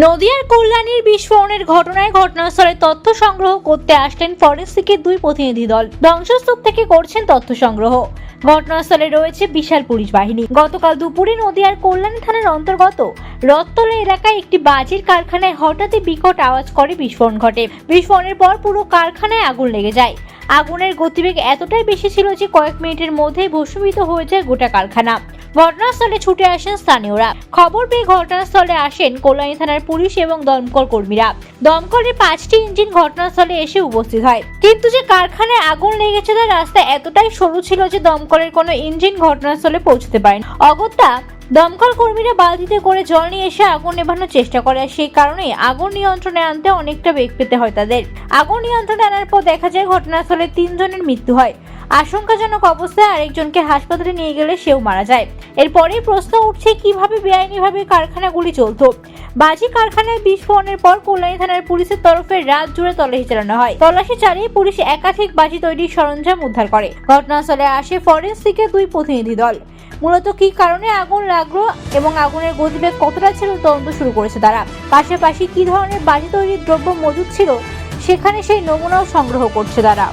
নদিয়ার কল্যাণীর বিস্ফোরণের ঘটনায় ঘটনাস্থলে তথ্য সংগ্রহ করতে আসলেন ফরেন্সিকের দুই প্রতিনিধি দল। ধ্বংসস্তূপ থেকে করছেন তথ্য সংগ্রহ। ঘটনাস্থলে রয়েছে বিশাল পুলিশ বাহিনী। গতকাল দুপুরে নদিয়ার কল্যাণী থানার অন্তর্গত রত্তলা এলাকায় একটি বাজির কারখানায় হঠাৎই বিকট আওয়াজ করে বিস্ফোরণ ঘটে। বিস্ফোরণের পর পুরো কারখানায় আগুন লেগে যায়। আগুনের গতিবেগ এতটাই বেশি ছিল যে কয়েক মিনিটের মধ্যেই ভস্মীভূত হয়ে যায় গোটা কারখানা। ঘটনাস্থলে ছুটে আসেন স্থানীয়রা। খবর পেয়ে ঘটনাস্থলে আসেন কল্যাণী থানার পুলিশ এবং দমকল কর্মীরা। দমকলের পাঁচটি ইঞ্জিন ঘটনাস্থলে এসে উপস্থিত হয়। কিন্তু যে কারখানায় আগুন লেগেছে তার রাস্তা এতটাই সরু ছিল যে দমকলের কোনো ইঞ্জিন ঘটনাস্থলে পৌঁছতে পারেন। অগত্যা দমকল কর্মীরা বালতিতে করে জল নিয়ে এসে আগুন নেভানোর চেষ্টা করে, আর সেই কারণে আগুন নিয়ন্ত্রণে আনতে অনেকটা বেগ পেতে হয় তাদের। আগুন নিয়ন্ত্রণে আনার পর দেখা যায় ঘটনাস্থলে তিনজনের মৃত্যু হয়। আশঙ্কাজনক অবস্থায় আরেকজনকে হাসপাতালে নিয়ে গেলে সেও মারা যায়। এরপরেই প্রশ্ন উঠছে, কীভাবে বেআইনিভাবে কারখানাগুলি চলতো? বাজি কারখানায় বিস্ফোরণের পর কল্যাণী থানার পুলিশের তরফে রাত জুড়ে তল্লাশি চালানো হয়। তল্লাশি চালিয়ে পুলিশ একাধিক বাজি তৈরির সরঞ্জাম উদ্ধার করে। ঘটনাস্থলে আসে ফরেন্সিকের দুই প্রতিনিধি দল। মূলত কি কারণে আগুন লাগল এবং আগুনের গতিবেগ কতটা ছিল তদন্ত শুরু করেছে তারা। পাশাপাশি কি ধরনের বাজি তৈরির দ্রব্য মজুদ ছিল, সেখানে সেই নমুনাও সংগ্রহ করছে তারা।